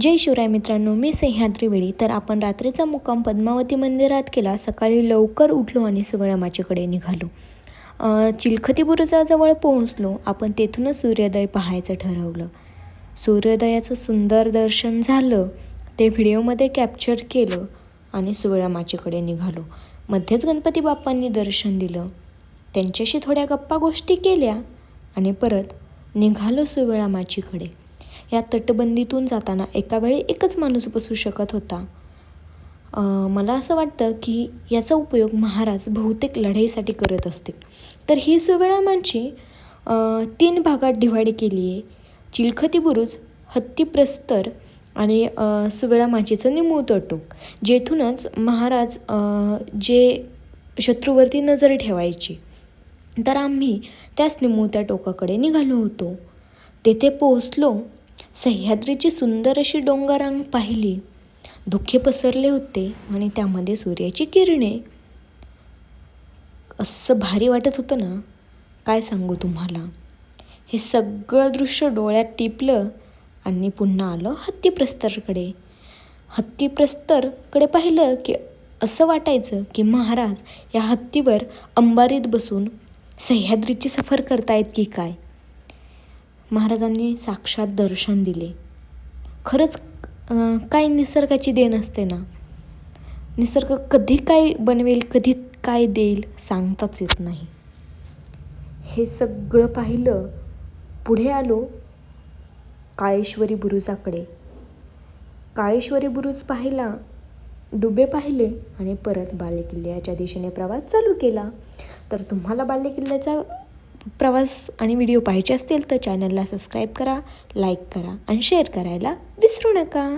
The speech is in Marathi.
जय शिवराय मित्रांनो मी सह्याद्री वेळी तर आपण रात्रीचा मुक्काम पद्मावती मंदिरात केला. सकाळी लवकर उठलो आणि सवळमाचीकडे निघालो. चिलखती बुरुजाजवळ पोहोचलो. आपण तेथूनच सूर्योदय पाहायचं ठरवलं. सूर्योदयाचं सुंदर दर्शन झालं. ते व्हिडिओमध्ये कॅप्चर केलं आणि सुवळमाचीकडे निघालो. मध्येच गणपती बाप्पांनी दर्शन दिलं. त्यांच्याशी थोड्या गप्पा गोष्टी केल्या आणि परत निघालो सुवळामाचीकडे या तटबंदीतून जाताना एका वेळी एकच माणूस बसू शकत होता. मला असं वाटतं की याचा उपयोग महाराज बहुतेक लढाईसाठी करत असतील तर ही सुवळामाची अं, तीन भागात डिवाइड केली आहे. चिलखती बुरुज हत्ती प्रस्तर आणि सुवेळा सुवळामाचीचं निमुळतं टोक जेथूनच महाराज जे शत्रूवरती नजर ठेवायची. तर आम्ही त्याच निमुळत्या टोकाकडे निघालो होतो. तेथे पोहोचलो सह्याद्रीची सुंदर अशी डोंगरांग पाहिली. धुके पसरले होते आणि त्यामध्ये सूर्याची किरणे. असं भारी वाटत होतं ना? काय सांगू तुम्हाला? हे सगळं दृश्य डोळ्यात टिपलं आणि पुन्हा आलं हत्तीप्रस्तरकडे. हत्तीप्रस्तरकडे पाहिलं की असं वाटायचं की महाराज या हत्तीवर अंबारीत बसून सह्याद्रीची सफर करतायत की काय? महाराजांनी साक्षात दर्शन दिले. खरंच काय निसर्गाची देण असते ना? निसर्ग कधी काय बनवेल कधी काय देईल सांगताच येत नाही. हे सगळं पाहिलं पुढे आलो काळेश्वरी बुरुजाकडे. काळेश्वरी बुरुज पाहिला डुबे पाहिले आणि परत बालेकिल्ल्याच्या दिशेने प्रवास चालू केला. तर तुम्हाला बालेकिल्ल्याचा प्रवास आणि व्हिडिओ पाहायचे असतील तर चॅनलला सबस्क्राईब करा लाईक करा आणि शेअर करायला विसरू नका.